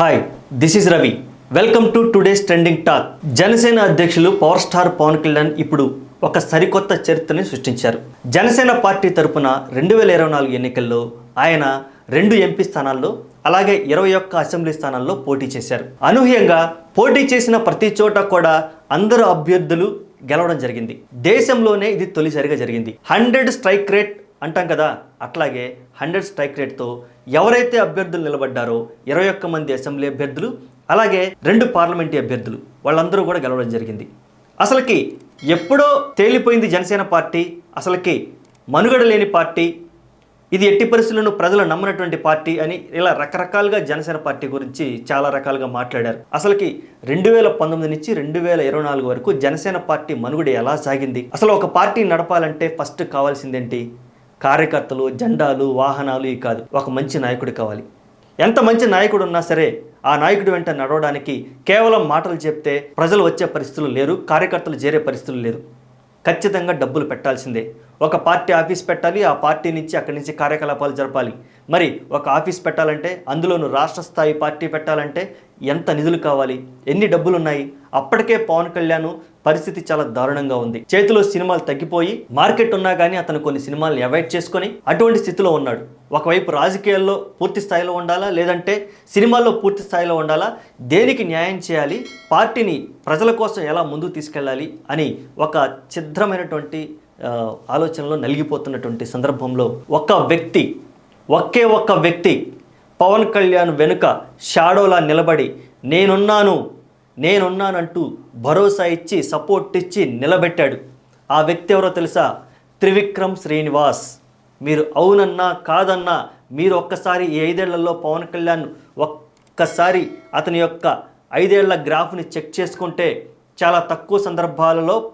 Hi this is Ravi welcome to today's trending talk Janasena అధ్యక్షులు power star Pawan Kalyan ఇప్పుడు ఒక సరికొత్త చరిత్రని సృష్టించారు. జనసేన పార్టీ తరపున రెండు వేల ఇరవై నాలుగు ఎన్నికల్లో ఆయన రెండు ఎంపీ స్థానాల్లో అలాగే ఇరవై ఒక్క అసెంబ్లీ స్థానాల్లో పోటీ చేశారు. అనూహ్యంగా పోటీ చేసిన ప్రతి చోట కూడా అందరు అభ్యర్థులు గెలవడం జరిగింది. దేశంలోనే ఇది తొలిసారిగా జరిగింది. హండ్రెడ్ స్ట్రైక్ రేట్ అంటాం కదా అట్లాగే హండ్రెడ్ స్ట్రైక్ రేట్తో ఎవరైతే అభ్యర్థులు నిలబడ్డారో ఇరవై ఒక్క మంది అసెంబ్లీ అభ్యర్థులు అలాగే రెండు పార్లమెంటు అభ్యర్థులు వాళ్ళందరూ కూడా గెలవడం జరిగింది. అసలుకి ఎప్పుడో తేలిపోయింది జనసేన పార్టీ అసలుకి మనుగడ లేని పార్టీ ఇది ఎట్టి పరిస్థితులను ప్రజలు నమ్మనటువంటి పార్టీ అని ఇలా రకరకాలుగా జనసేన పార్టీ గురించి చాలా రకాలుగా మాట్లాడారు. అసలుకి రెండు వేల పంతొమ్మిది నుంచి రెండు వేల ఇరవై నాలుగు వరకు జనసేన పార్టీ మనుగడ ఎలా సాగింది? అసలు ఒక పార్టీ నడపాలంటే ఫస్ట్ కావాల్సిందేంటి? కార్యకర్తలు జెండాలు వాహనాలు ఇవి కాదు. ఒక మంచి నాయకుడు కావాలి. ఎంత మంచి నాయకుడు ఉన్నా సరే ఆ నాయకుడి వెంట నడవడానికి కేవలం మాటలు చెప్తే ప్రజలు వచ్చే పరిస్థితులు లేరు కార్యకర్తలు చేరే పరిస్థితులు లేరు. ఖచ్చితంగా డబ్బులు పెట్టాల్సిందే. ఒక పార్టీ ఆఫీస్ పెట్టాలి ఆ పార్టీ నుంచి అక్కడి నుంచి కార్యకలాపాలు జరపాలి. మరి ఒక ఆఫీస్ పెట్టాలంటే అందులోనూ రాష్ట్ర స్థాయి పార్టీ పెట్టాలంటే ఎంత నిధులు కావాలి? ఎన్ని డబ్బులు ఉన్నాయి అప్పటికే పవన్ కళ్యాణ్ పరిస్థితి చాలా దారుణంగా ఉంది. చేతిలో సినిమాలు తగ్గిపోయి మార్కెట్ ఉన్నా కానీ అతను కొన్ని సినిమాలను అవాయిడ్ చేసుకొని అటువంటి స్థితిలో ఉన్నాడు. ఒకవైపు రాజకీయాల్లో పూర్తి స్థాయిలో ఉండాలా లేదంటే సినిమాల్లో పూర్తి స్థాయిలో ఉండాలా దేనికి న్యాయం చేయాలి పార్టీని ప్రజల కోసం ఎలా ముందుకు తీసుకెళ్ళాలి అని ఒక ఛిద్రమైనటువంటి ఆలోచనలో నలిగిపోతున్నటువంటి సందర్భంలో ఒక వ్యక్తి ఒకే ఒక్క వ్యక్తి పవన్ కళ్యాణ్ వెనుక షాడోలా నిలబడి నేనున్నాను నేనున్నానంటూ భరోసా ఇచ్చి సపోర్ట్ ఇచ్చి నిలబెట్టాడు. ఆ వ్యక్తి ఎవరో తెలుసా? త్రివిక్రమ్ శ్రీనివాస్. మీరు అవునన్నా కాదన్నా మీరు ఒక్కసారి ఈ ఐదేళ్ళలో పవన్ కళ్యాణ్ ఒక్కసారి అతని యొక్క ఐదేళ్ళ గ్రాఫ్ని చెక్ చేసుకుంటే చాలా తక్కువ సందర్భాలలో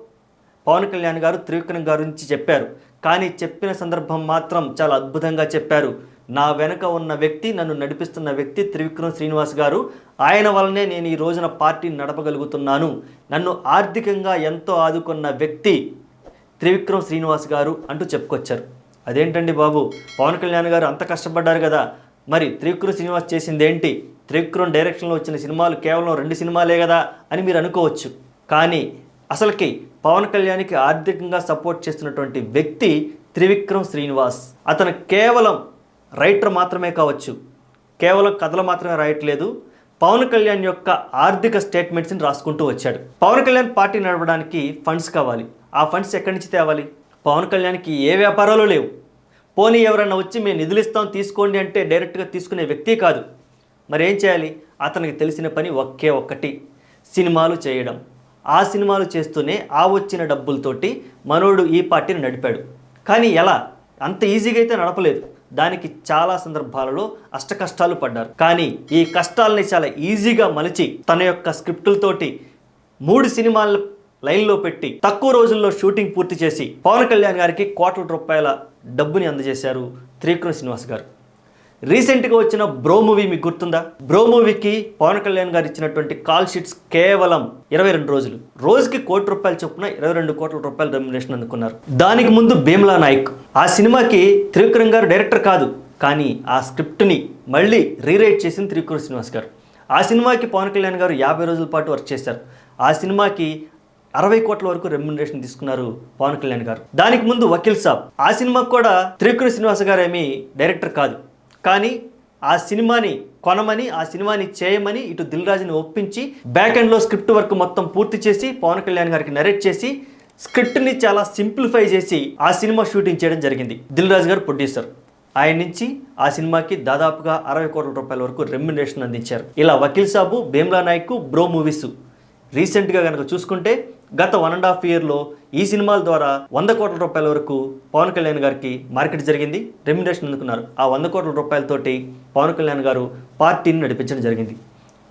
పవన్ కళ్యాణ్ గారు త్రివిక్రమ్ గారి గురించి చెప్పారు. కానీ చెప్పిన సందర్భం మాత్రం చాలా అద్భుతంగా చెప్పారు. నా వెనుక ఉన్న వ్యక్తి నన్ను నడిపిస్తున్న వ్యక్తి త్రివిక్రమ్ శ్రీనివాస్ గారు ఆయన వల్లనే నేను ఈ రోజున పార్టీని నడపగలుగుతున్నాను. నన్ను ఆర్థికంగా ఎంతో ఆదుకున్న వ్యక్తి త్రివిక్రమ్ శ్రీనివాస్ గారు అంటూ చెప్పుకొచ్చారు. అదేంటండి బాబు? పవన్ కళ్యాణ్ గారు అంత కష్టపడ్డారు కదా. మరి త్రివిక్రమ్ శ్రీనివాస్ చేసింది ఏంటి త్రివిక్రమ్ డైరెక్షన్లో వచ్చిన సినిమాలు కేవలం రెండు సినిమాలే కదా అని మీరు అనుకోవచ్చు. కానీ అసలుకి పవన్ కళ్యాణ్కి ఆర్థికంగా సపోర్ట్ చేస్తున్నటువంటి వ్యక్తి త్రివిక్రమ్ శ్రీనివాస్. అతను కేవలం రైటర్ మాత్రమే కావచ్చు. కేవలం కథలు మాత్రమే రాయట్లేదు. పవన్ కళ్యాణ్ యొక్క ఆర్థిక స్టేట్మెంట్స్ని రాసుకుంటూ వచ్చాడు. పవన్ కళ్యాణ్ పార్టీ నడవడానికి ఫండ్స్ కావాలి. ఆ ఫండ్స్ ఎక్కడి నుంచి తేవాలి? పవన్ కళ్యాణ్కి ఏ వ్యాపారాలు లేవు. పోనీ ఎవరైనా వచ్చి మేము నిధులు ఇస్తాం తీసుకోండి అంటే డైరెక్ట్గా తీసుకునే వ్యక్తి కాదు. మరి ఏం చేయాలి? అతనికి తెలిసిన పని ఒకే ఒక్కటి. సినిమాలు చేయడం. ఆ సినిమాలు చేస్తూనే ఆ వచ్చిన డబ్బులతోటి మనోడు ఈ పార్టీని నడిపాడు. కానీ ఎలా? అంత ఈజీగా అయితే నడపలేదు. దానికి చాలా సందర్భాలలో అష్ట కష్టాలు పడ్డారు. కానీ ఈ కష్టాలని చాలా ఈజీగా మలిచి తన యొక్క స్క్రిప్టులతోటి మూడు సినిమాల లైన్లో పెట్టి తక్కువ రోజుల్లో షూటింగ్ పూర్తి చేసి పవన్ కళ్యాణ్ గారికి కోట్ల రూపాయల డబ్బుని అందజేశారు త్రివిక్రమ్ శ్రీనివాస్ గారు. రీసెంట్గా వచ్చిన బ్రో మూవీ మీకు గుర్తుందా? బ్రో మూవీకి పవన్ కళ్యాణ్ గారు ఇచ్చినటువంటి కాల్ షీట్స్ కేవలం ఇరవై రెండు రోజులు. రోజుకి కోటి రూపాయలు చొప్పున ఇరవై రెండు కోట్ల రూపాయలు రెమ్యునేషన్ అందుకున్నారు. దానికి ముందు భీమ్లా నాయక్. ఆ సినిమాకి త్రివిక్రమ్ గారు డైరెక్టర్ కాదు కానీ ఆ స్క్రిప్ట్ని మళ్ళీ రీరైట్ చేసింది త్రివిక్రమ్ శ్రీనివాస్ గారు. ఆ సినిమాకి పవన్ కళ్యాణ్ గారు యాభై రోజుల పాటు వర్క్ చేశారు. ఆ సినిమాకి అరవై కోట్ల వరకు రెమ్యునరేషన్ తీసుకున్నారు పవన్ కళ్యాణ్ గారు. దానికి ముందు వకీల్ సాబ్. ఆ సినిమాకి కూడా త్రివిక్రమ్ శ్రీనివాస్ గారు ఏమీ డైరెక్టర్ కాదు. కానీ ఆ సినిమాని కొనమని ఆ సినిమాని చేయమని ఇటు దిల్ రాజుని ఒప్పించి బ్యాక్ ఎండ్లో స్క్రిప్ట్ వర్క్ మొత్తం పూర్తి చేసి పవన్ కళ్యాణ్ గారికి నరేట్ చేసి స్క్రిప్ట్ని చాలా సింప్లిఫై చేసి ఆ సినిమా షూటింగ్ చేయడం జరిగింది. దిల్ రాజు గారు ప్రొడ్యూసర్ ఆయన నుంచి ఆ సినిమాకి దాదాపుగా అరవై కోట్ల రూపాయల వరకు రెమ్యునరేషన్ అందించారు. ఇలా వకీల్ సాబు భీమ్లా నాయక్ బ్రో మూవీస్. రీసెంట్గా కనుక చూసుకుంటే గత వన్ అండ్ హాఫ్ ఇయర్లో ఈ సినిమాల ద్వారా వంద కోట్ల రూపాయల వరకు పవన్ కళ్యాణ్ గారికి మార్కెట్ జరిగింది. రెమ్యునరేషన్ అందుకున్నారు. ఆ వంద కోట్ల రూపాయలతోటి పవన్ కళ్యాణ్ గారు పార్టీని నడిపించడం జరిగింది.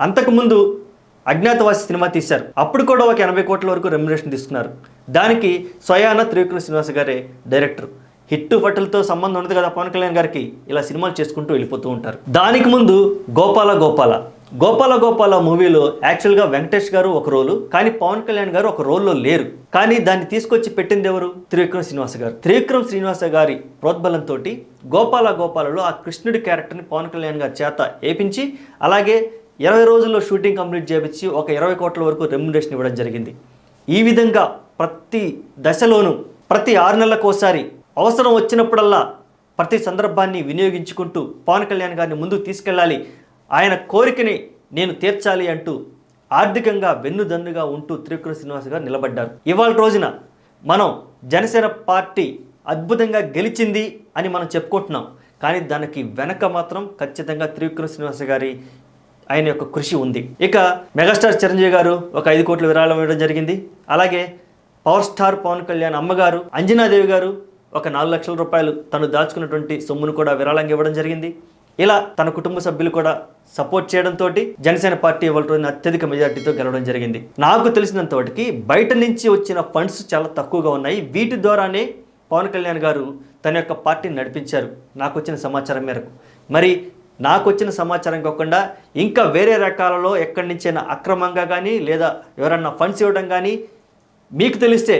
అంతకుముందు అజ్ఞాతవాసి సినిమా తీశారు. అప్పుడు కూడా ఒక ఎనభై కోట్ల వరకు రెమ్యునరేషన్ తీసుకున్నారు. దానికి స్వయాన త్రివిక్రమ శ్రీనివాస్ గారే డైరెక్టర్ హిట్టు పట్టులతో సంబంధం ఉండదు కదా పవన్ కళ్యాణ్ గారికి. ఇలా సినిమాలు చేసుకుంటూ వెళ్ళిపోతూ ఉంటారు. దానికి ముందు గోపాల గోపాల. గోపాల గోపాల మూవీలో యాక్చువల్గా వెంకటేష్ గారు ఒక రోలు కానీ పవన్ కళ్యాణ్ గారు ఒక రోల్లో లేరు. కానీ దాన్ని తీసుకొచ్చి పెట్టింది ఎవరు? త్రివిక్రమ్ శ్రీనివాస గారు. త్రివిక్రమ్ శ్రీనివాస గారి ప్రోద్బలంతో గోపాల గోపాలలో ఆ కృష్ణుడి క్యారెక్టర్ని పవన్ కళ్యాణ్ గారి చేత ఏపించి అలాగే ఇరవై రోజుల్లో షూటింగ్ కంప్లీట్ చేపించి ఒక ఇరవై కోట్ల వరకు రెమ్యునరేషన్ ఇవ్వడం జరిగింది. ఈ విధంగా ప్రతి దశలోనూ ప్రతి ఆరు నెలలకోసారి అవసరం వచ్చినప్పుడల్లా ప్రతి సందర్భాన్ని వినియోగించుకుంటూ పవన్ కళ్యాణ్ గారిని ముందుకు తీసుకెళ్ళాలి ఆయన కోరికని నేను తీర్చాలి అంటూ ఆర్థికంగా వెన్నుదన్నుగా ఉంటూ త్రివిక్రమ శ్రీనివాస్ గారు నిలబడ్డారు. ఇవాళ రోజున మనం జనసేన పార్టీ అద్భుతంగా గెలిచింది అని మనం చెప్పుకుంటున్నాం. కానీ దానికి వెనక మాత్రం ఖచ్చితంగా త్రివిక్రమ శ్రీనివాస గారి ఆయన యొక్క కృషి ఉంది. ఇక మెగాస్టార్ చిరంజీవి గారు ఒక ఐదు కోట్ల విరాళం ఇవ్వడం జరిగింది. అలాగే పవర్ స్టార్ పవన్ కళ్యాణ్ అమ్మగారు అంజనాదేవి గారు ఒక నాలుగు లక్షల రూపాయలు తను దాచుకున్నటువంటి సొమ్మును కూడా విరాళంగా ఇవ్వడం జరిగింది. ఇలా తన కుటుంబ సభ్యులు కూడా సపోర్ట్ చేయడంతో జనసేన పార్టీ ఇవాళ రోజున అత్యధిక మెజార్టీతో గెలవడం జరిగింది. నాకు తెలిసినంత వాటికి బయట నుంచి వచ్చిన ఫండ్స్ చాలా తక్కువగా ఉన్నాయి. వీటి ద్వారానే పవన్ కళ్యాణ్ గారు తన యొక్క పార్టీని నడిపించారు. నాకు వచ్చిన సమాచారం మేరకు. మరి నాకు వచ్చిన సమాచారం కాకుండా ఇంకా వేరే రకాలలో ఎక్కడి నుంచైనా అక్రమంగా కానీ లేదా ఎవరన్నా ఫండ్స్ ఇవ్వడం కానీ మీకు తెలిస్తే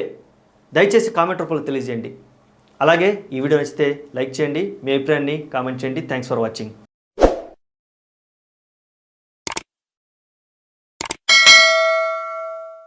దయచేసి కామెంట్ రూపంలో తెలియజేయండి. అలాగే ఈ వీడియో నచ్చితే లైక్ చేయండి మీ అభిప్రాయాన్ని కామెంట్ చేయండి. Thanks for watching